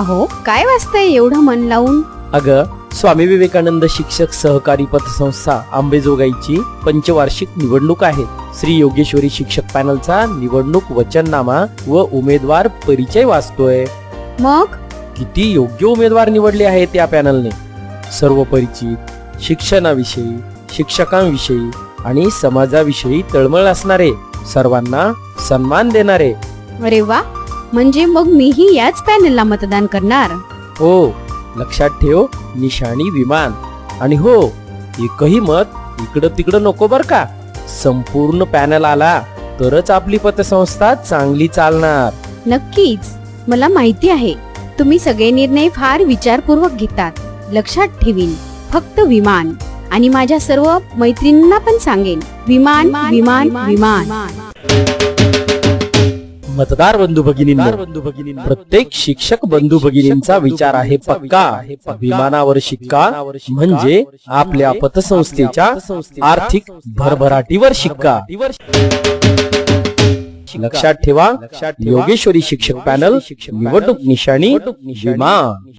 अहो काय वाचतंय एवढं मन लावून? अग स्वामी विवेकानंद शिक्षक सहकारी पतसंस्था आंबेजोगाईची पंचवार्षिक निवडणूक आहे. श्री योगेश्वरी शिक्षक पॅनलचा निवडणूक वचननामा व उमेदवार परिचय वाचतोय. मग? किती योग्य उमेदवार निवडले आहेत या पॅनलने? सर्व परिचित शिक्षणाविषयी शिक्षकांविषयी आणि समाजाविषयी तळमळ असणारे सर्वांना सन्मान देणारे. अरे वा! म्हणजे मग मीही याच पॅनलला मतदान करणार? हो लक्षात ठेव निशाणी विमान. आणि हो एकही मत इकडं तिकडं नको बर का. संपूर्ण पॅनल आला तरच आपली पतसंस्था चांगली चालणार. नक्कीच. मला माहिती आहे तुम्ही सगळे निर्णय फार विचारपूर्वक घेतात. लक्षात ठेवीन फक्त विमान. आणि माझ्या सर्व मैत्रिणींना पण सांगेन विमान विमान विमान. मतदार बंधू भगिनींनो प्रत्येक शिक्षक बंधू भगिनींचा विचार आहे पक्का. विमानावर शिक्का. म्हणजे आपल्या पतसंस्थेच्या आर्थिक भरभराटीवर शिक्का. लक्षात ठेवा. योगेश्वरी शिक्षक पॅनल निवडणूक निशाणी विमान